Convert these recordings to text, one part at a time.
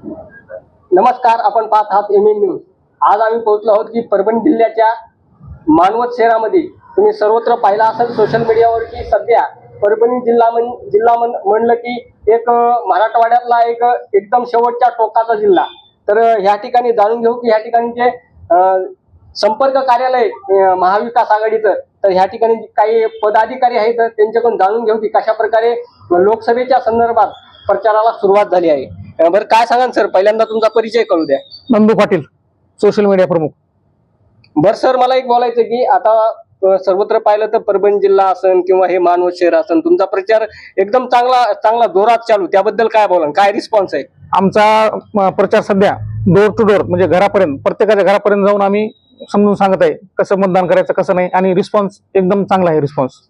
नमस्कार आपण पाहत आहात एम एन न्यूज आज आम्ही पोहोचलो आहोत की परभणी जिल्ह्याच्या मानवत शहरामध्ये. तुम्ही सर्वत्र पाहिला असेल सोशल मीडियावर की सध्या परभणी जिल्हा म्हण जिल्हा म्हण म्हणलं की एक मराठवाड्यातला एक एकदम शेवटच्या टोकाचा जिल्हा. तर ह्या ठिकाणी जाणून घेऊ की ह्या ठिकाणी जे संपर्क कार्यालय महाविकास आघाडीचं तर ह्या ठिकाणी काही पदाधिकारी आहेत त्यांच्याकडून जाणून घेऊ की कशा प्रकारे लोकसभेच्या संदर्भात प्रचाराला सुरुवात झाली आहे. बरं काय सांगा सर? पहिल्यांदा तुमचा परिचय करू द्या. नंदू पाटील सोशल मीडिया प्रमुख. बर सर मला एक बोलायचं की आता अ, सर्वत्र पाहिलं तर परभणी जिल्हा असन किंवा हे मानवत शहर असन तुमचा प्रचार एकदम चांगला चांगला जोरात चालू त्याबद्दल काय बोला काय रिस्पॉन्स आहे? आमचा अं, प्रचार सध्या डोर टू डोर म्हणजे घरापर्यंत प्रत्येकाच्या घरापर्यंत जाऊन आम्ही समजून सांगत आहे कसं मतदान करायचं कसं नाही आणि रिस्पॉन्स एकदम चांगला आहे रिस्पॉन्स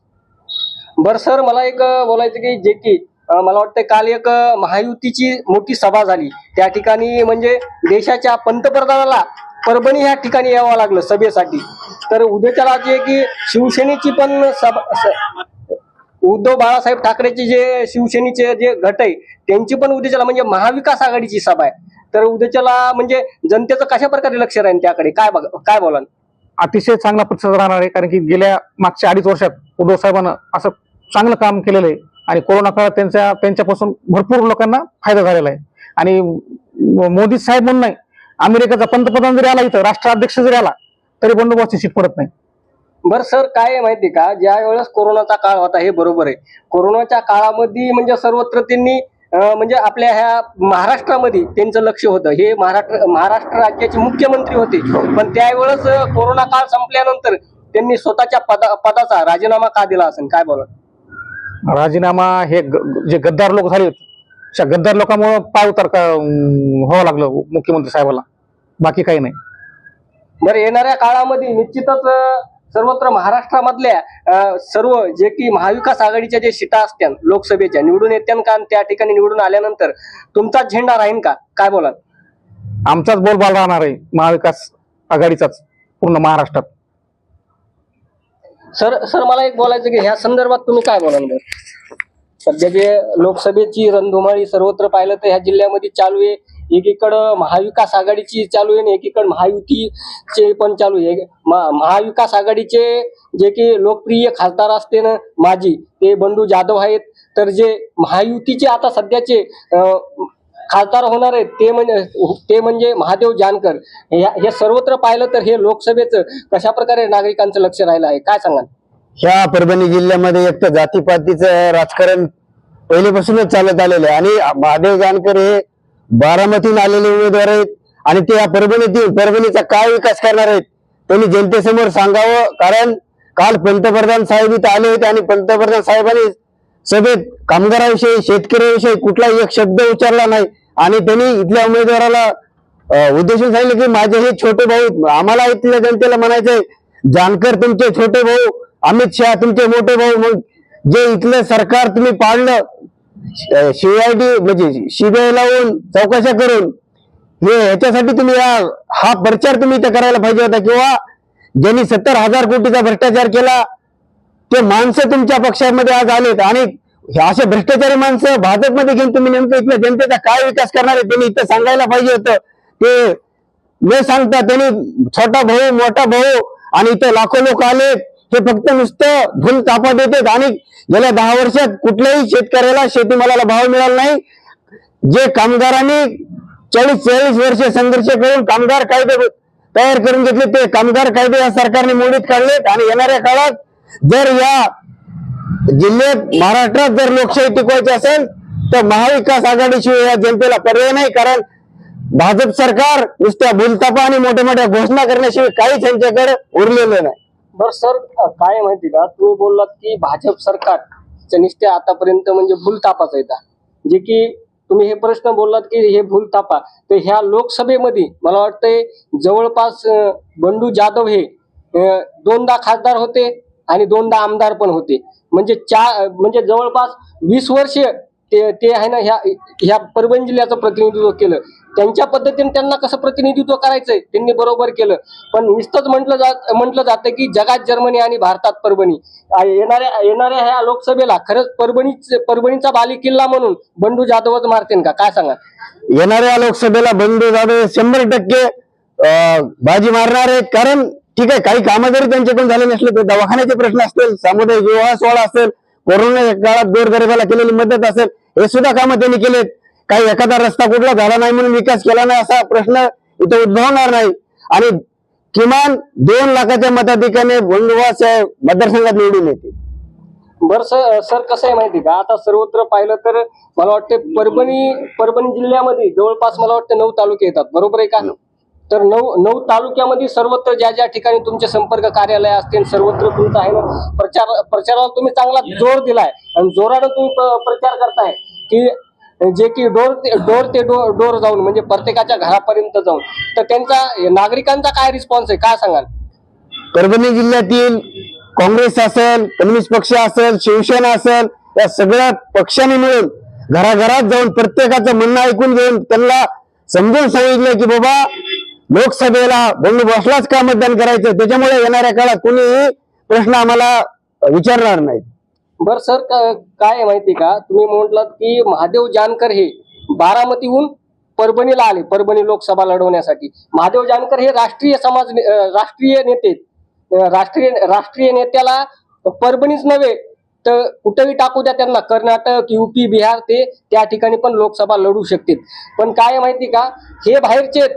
बर सर मला एक अ, बोलायचं की जे की मला वाटतं काल एक महायुतीची मोठी सभा झाली. त्या ठिकाणी म्हणजे देशाच्या पंतप्रधानाला परभणी ह्या ठिकाणी यावं लागलं सभेसाठी. तर उद्याच्याला जे की शिवसेनेची पण सभा उद्धव बाळासाहेब ठाकरेचे जे शिवसेनेचे जे गट आहे त्यांची पण उद्याच्याला म्हणजे महाविकास आघाडीची सभा आहे. तर उद्याच्याला म्हणजे जनतेचं कशा प्रकारे लक्ष राहील त्याकडे? काय बघ काय बोलाल? अतिशय चांगला प्रतिसाद राहणार आहे कारण की गेल्या मागच्या अडीच वर्षात उद्धव साहेबांना असं चांगलं काम केलेलं आहे. आणि कोरोना काळात त्यांच्या त्यांच्यापासून भरपूर लोकांना फायदा झालेला आहे. आणि मोदी साहेब म्हणून नाही अमेरिकेचा पंतप्रधान जरी आला इथं राष्ट्राध्यक्ष जरी आला तरी बंदोबस्ती शीट पडत नाही. बर सर काय आहे माहिती का? ज्या वेळेस कोरोनाचा काळ होता हे बरोबर आहे. कोरोनाच्या काळामध्ये म्हणजे सर्वत्र त्यांनी म्हणजे आपल्या ह्या महाराष्ट्रामध्ये त्यांचं लक्ष होतं. हे महाराष्ट्र महाराष्ट्र राज्याचे मुख्यमंत्री होते. पण त्यावेळेस कोरोना काळ संपल्यानंतर त्यांनी स्वतःच्या पदा पदाचा राजीनामा का दिला असेल? काय बोला राजीनामा हे जे गद्दार लोक झाले त्या गद्दार लोकांमुळे पाय उतार का व्हावं लागलं मुख्यमंत्री साहेबाला. बाकी काही नाही. बरं येणाऱ्या काळामध्ये निश्चितच सर्वत्र महाराष्ट्रामधल्या सर्व जे की महाविकास आघाडीच्या जे सीटा असत्या लोकसभेच्या निवडून येत्या का त्या ठिकाणी निवडून आल्यानंतर तुमचा झेंडा राहील का? काय बोलाल? आमचाच बोलबाल राहणार आहे महाविकास आघाडीचाच पूर्ण महाराष्ट्रात. सर सर मला एक बोलायचं की ह्या संदर्भात तुम्ही काय बोलाल सध्या जे लोकसभेची रणधुमाळी सर्वत्र पाहिलं तर ह्या जिल्ह्यामध्ये चालू आहे. एकीकडं महाविकास आघाडीची चालू आहे आणि एकीकडं महायुतीचे पण चालू आहे. महा- महाविकास आघाडीचे जे की लोकप्रिय खासदार असते ना माजी ते बंडू जाधव आहेत. तर जे महायुतीचे आता सध्याचे खासदार होणार आहेत ते म्हणजे ते म्हणजे महादेव जानकर. हे हे सर्वत्र पाहिलं तर हे लोकसभेचं कशा प्रकारे नागरिकांचं लक्ष राहिलं आहे? काय सांगाल? ह्या परभणी जिल्ह्यामध्ये एक तर जातीपातीचं राजकारण पहिलेपासूनच चालत आलेलं आहे. आणि महादेव जानकर हे बारामतीहून आलेले उमेदवार आहेत. आणि ते या परभणीतील परभणीचा काय विकास करणार आहेत त्यांनी जनतेसमोर सांगावं. कारण काल पंतप्रधान साहेब इथं आले होते आणि पंतप्रधान साहेबांनी सभेत कामगाराविषयी शेतकऱ्याविषयी कुठलाही एक शब्द उच्चारला नाही. आणि त्यांनी इथल्या उमेदवाराला उद्देशून सांगितलं की माझे हे छोटे भाऊ आम्हाला इथल्या जनतेला म्हणायचंय जानकर तुमचे छोटे भाऊ अमित शहा तुमचे मोठे भाऊ मग जे इथलं सरकार तुम्ही पाडलं सीआयडी म्हणजे सीबीआय लावून चौकशा करून हे ह्याच्यासाठी तुम्ही या- हा प्रचार तुम्ही इथे करायला पाहिजे होता किंवा ज्यांनी सत्तर हजार कोटीचा भ्रष्टाचार केला ते माणसं तुमच्या पक्षामध्ये आज आलेत आणि हे असे भ्रष्टाचारी माणसं भाजपमध्ये घेऊन तुम्ही नेमकं इथल्या जनतेचा काय विकास करणार आहे त्यांनी इथं सांगायला पाहिजे होतं. ते न सांगता त्यांनी छोटा भाऊ मोठा भाऊ आणि इथं लाखो लोक आले हे फक्त नुसतं भूल तापा देतात आणि गेल्या दहा वर्षात कुठल्याही शेतकऱ्याला शेतीमालाला भाव मिळाला नाही. जे कामगारांनी चाळीस चाळीस वर्ष संघर्ष करून कामगार कायदे तयार करून घेतले ते कामगार कायदे या सरकारने मोडीत काढलेत आणि येणाऱ्या काळात जर या जिल्ह्यात महाराष्ट्रात जर लोकशाही टिकवायची असेल तर महाविकास आघाडीशिवाय या जनतेला पर्याय नाही कारण भाजप सरकार नुसत्या भूलतापा आणि मोठ्या मोठ्या घोषणा करण्याशिवाय काहीच यांच्याकडे उरलेलं नाही. बर सर काय माहिती का? तुम्ही बोललात की भाजप सरकारच्या निष्ठे आतापर्यंत म्हणजे भूलतापाच येतात जे की तुम्ही हे प्रश्न बोललात की हे भूलतापा तर ह्या लोकसभेमध्ये मला वाटतंय जवळपास बंडू जाधव हे दोनदा खासदार होते. आणि दोनदा आमदार पण होते. म्हणजे चार म्हणजे जवळपास वीस वर्ष ते ते आहे ना ह्या ह्या परभणी जिल्ह्याचं प्रतिनिधित्व केलं. त्यांच्या पद्धतीने त्यांना कसं प्रतिनिधित्व करायचंय त्यांनी बरोबर केलं. पण नुसतंच म्हटलं जात म्हटलं जातं की जगात जर्मनी आणि भारतात परभणी. येणाऱ्या येणाऱ्या ह्या लोकसभेला खरंच परभणी परभणीचा बाली किल्ला म्हणून बंडू जाधवच मारतील का? काय सांगा येणाऱ्या लोकसभेला बंडू जाधव शंभर टक्के बाजी मारणार आहेत कारण ठीक आहे काही कामं जरी त्यांच्याकडून झाले नसले तर दवाखान्याचे प्रश्न असतील सामुदायिक विवाह सोहळा असेल कोरोना काळात गोरगरिबाला केलेली मदत असेल हे सुद्धा कामं त्यांनी केलेत. काही एखादा रस्ता कुठला झाला नाही म्हणून विकास केला नाही असा प्रश्न इथं उद्भवणार नाही. आणि किमान दोन लाखाच्या मताधिकाने बंधुवास या मतदारसंघात निवडून येते बर सर सर कसं आहे माहिती का? आता सर्वत्र पाहिलं तर मला वाटते परभणी परभणी जिल्ह्यामध्ये जवळपास मला वाटतं नऊ तालुके येतात. बरोबर आहे का? तर नऊ नऊ तालुक्यामध्ये सर्वत्र ज्या ज्या ठिकाणी तुमचे संपर्क कार्यालय असतील सर्वत्र तुमचा आहे ना प्रचार प्रचाराला तुम्ही चांगला जोर दिलाय. आणि जोरानं तुम्ही प्रचार करताय की जे की डोर ते डोर ते डोर डोर जाऊन म्हणजे प्रत्येकाच्या घरापर्यंत जाऊन. तर त्यांचा नागरिकांचा काय रिस्पॉन्स आहे? काय सांगाल? परभणी जिल्ह्यातील काँग्रेस असेल कम्युनिस्ट पक्ष असेल शिवसेना असेल या सगळ्या पक्षांनी मिळून घराघरात जाऊन प्रत्येकाचं म्हणणं ऐकून घेऊन त्यांना समजून सांगितलं की बाबा लोकसभेला बंधू बसलाच का मतदान करायचं? त्याच्यामुळे येणाऱ्या काळात कुणीही प्रश्न आम्हाला विचारणार नाही बर सर का- काय आहे माहिती का? तुम्ही म्हटलात की महादेव जानकर हे बारामतीहून परभणीला आले परभणी लोकसभा लढवण्यासाठी. महादेव जानकर हे राष्ट्रीय समाज राष्ट्रीय नेते. राष्ट्रीय राष्ट्रीय नेत्याला परभणीच नव्हे तर कुठेही टाकू द्या त्यांना. कर्नाटक युपी बिहार ते त्या ठिकाणी पण लोकसभा लढू शकतील. पण काय आहे माहिती का? हे बाहेरचे आहेत.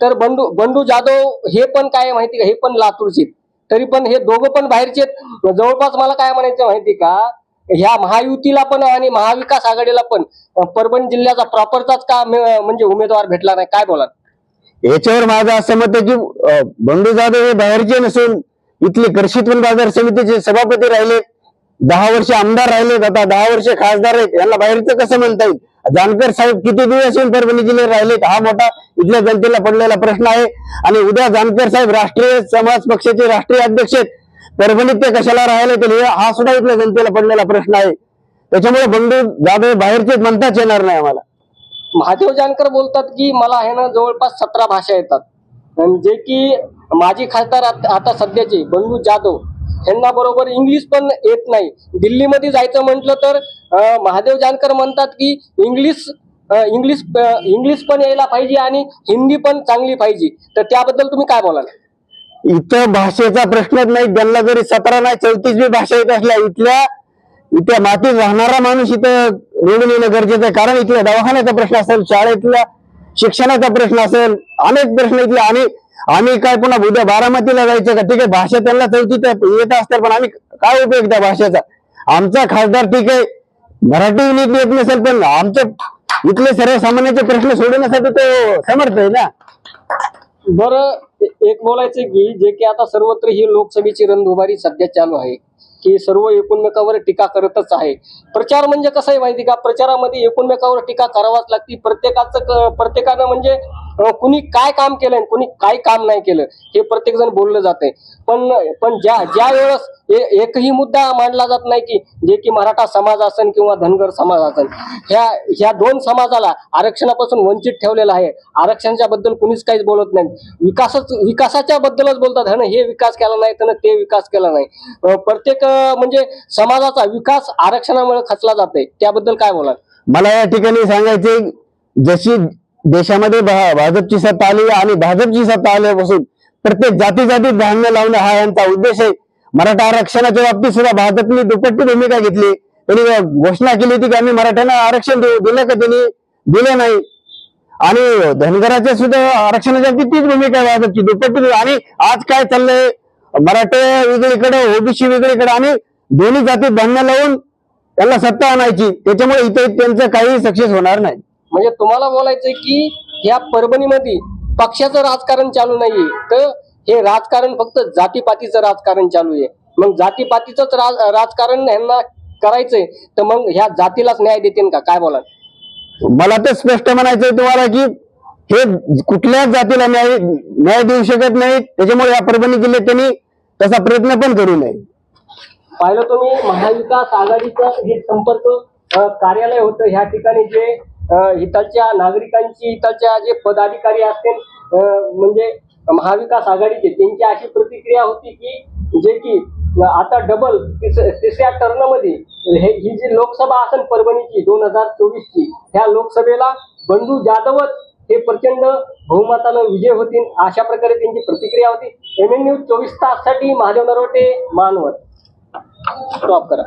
तर बंडू बंडू जाधव हे पण काय माहिती का? हे पण लातूरचे तरी पण हे दोघं पण बाहेरचे आहेत. जवळपास मला काय म्हणायचं माहिती का? ह्या महायुतीला पण आणि महाविकास आघाडीला पण परभणी जिल्ह्याचा प्रॉपरचाच का म्हणजे उमेदवार भेटला नाही? काय बोला याच्यावर माझं असं मत आहे की बंडू जाधव हे बाहेरचे नसून इथले कर्षितवन बाजार समितीचे सभापती राहिले दहा वर्ष आमदार राहिलेत आता दहा वर्ष खासदार आहेत यांना बाहेरचं कसं म्हणता येईल? जानकर साहेब किती दिवस येऊन परभणी जिल्ह्यात राहिलेत? हा मोठा इथल्या जनतेला पडलेला प्रश्न आहे. आणि उद्या जानकर साहेब राष्ट्रीय समाज पक्षाचे राष्ट्रीय अध्यक्ष आहेत. परभणीत ते कशाला राहिले ते हा सुद्धा इथल्या जनतेला पडलेला प्रश्न आहे. त्याच्यामुळे बंडू जाधव बाहेरचे म्हणताच येणार नाही आम्हाला. महादेव जानकर बोलतात की मला आहे ना जवळपास सतरा भाषा येतात. जे की माजी खासदार आता सध्याचे बंडू जाधव यांना बरोबर इंग्लिश पण येत नाही. दिल्लीमध्ये जायचं म्हटलं तर महादेव जानकर म्हणतात की इंग्लिश इंग्लिश इंग्लिश पण यायला पाहिजे आणि हिंदी पण चांगली पाहिजे. तर त्याबद्दल तुम्ही काय बोलाल? इथं भाषेचा प्रश्नच नाही. त्यांना जरी सतरा नाही चौतीस बी भाषा येत असल्या इथल्या इथल्या मातीत राहणारा माणूस इथं निवडून येणं गरजेचं आहे. कारण इथल्या दवाखान्याचा प्रश्न असेल शाळेतल्या शिक्षणाचा प्रश्न असेल अनेक प्रश्न इथले आणि आम्ही काय पुन्हा उद्या बारामतीला जायचं का? ठीक आहे भाषा त्यांना चौथीत येत असतात पण आम्ही काय उपयोग त्या भाषेचा? आमचा खासदार ठीक आहे मराठी नीट येत नसेल पण आमचे इथले सर्वसामान्यांचे प्रश्न सोडवण्यासाठी तो समर्थ आहे ना. बर एक बोलायचं की जे की आता सर्वत्र ही लोकसभेची रणधुमारी सध्या चालू आहे की सर्व एकूणमेकावर टीका करतच आहे. प्रचार म्हणजे कसं आहे माहिती का? प्रचारामध्ये एकूणमेकावर टीका करावाच लागते. प्रत्येकाचं प्रत्येकानं म्हणजे कुणी काय काम केलंय आणि कुणी काय काम नाही केलं हे प्रत्येक जण बोललं जाते पण पण ज्या ज्या वेळेस ए- एकही मुद्दा मांडला जात नाही की जे की मराठा समाज असन किंवा धनगर समाज असन ह्या ह्या दोन समाजाला आरक्षणापासून वंचित ठेवलेलं आहे. आरक्षणाच्या बद्दल कुणीच काहीच बोलत नाही. विकासच विकासाच्या बद्दलच बोलतात. हा हे विकास केला नाही त्यानं ते विकास केला नाही. प्रत्येक म्हणजे समाजाचा विकास आरक्षणामुळे खचला जाते त्याबद्दल काय बोलाल? मला या ठिकाणी सांगायचे जशी देशामध्ये भाजपची सत्ता आली आणि भाजपची सत्ता आल्यापासून प्रत्येक जाती जातीत धान्य लावणं हा यांचा उद्देश आहे. मराठा आरक्षणाच्या बाबतीत सुद्धा भाजपने दुपट्टी भूमिका घेतली. त्यांनी घोषणा केली होती की आम्ही मराठ्यांना आरक्षण देऊ दिलं का त्यांनी? दिलं नाही. आणि धनगराच्या सुद्धा आरक्षणाच्या बाबतीत तीच भूमिका आहे भाजपची दुपट्टी आणि आज काय चाललंय? मराठे वेगळीकडे ओबीसी वेगळीकडे आणि दोन्ही जातीत धान्य लावून त्यांना सत्ता आणायची. त्याच्यामुळे इथे त्यांचं काही सक्सेस होणार नाही. म्हणजे तुम्हाला बोलायचंय की ह्या परभणीमध्ये पक्षाचं राजकारण चालू नाहीये. तर हे राजकारण फक्त जातीपातीचं राजकारण चालू आहे. मग जातीपातीच राजकारण यांना करायचंय तर मग ह्या जातीलाच न्याय देतील का? काय बोलाल? मला तर स्पष्ट म्हणायचंय तुम्हाला की हे कुठल्याच जातीला न्याय न्याय देऊ शकत नाही त्याच्यामुळे या परभणी जिल्ह्यात त्यांनी तसा प्रयत्न पण करू नये. पाहिलं तुम्ही महाविकास आघाडीचं हे संपर्क कार्यालय होतं. ह्या ठिकाणी जे हिताच्या नागरिकांची हिताच्या जे पदाधिकारी असतील म्हणजे महाविकास आघाडीचे त्यांची अशी प्रतिक्रिया होती की जे की आता डबल तिसऱ्या टर्नमध्ये हे ही जी लोकसभा असेल परभणीची दोन हजार चोवीसची ह्या लोकसभेला बंडू जाधवच हे प्रचंड बहुमतानं विजय होतील अशा प्रकारे त्यांची प्रतिक्रिया होती. एम एन न्यूज चोवीस ताससाठी महादेव नरोटे मानवत. स्टॉप करा.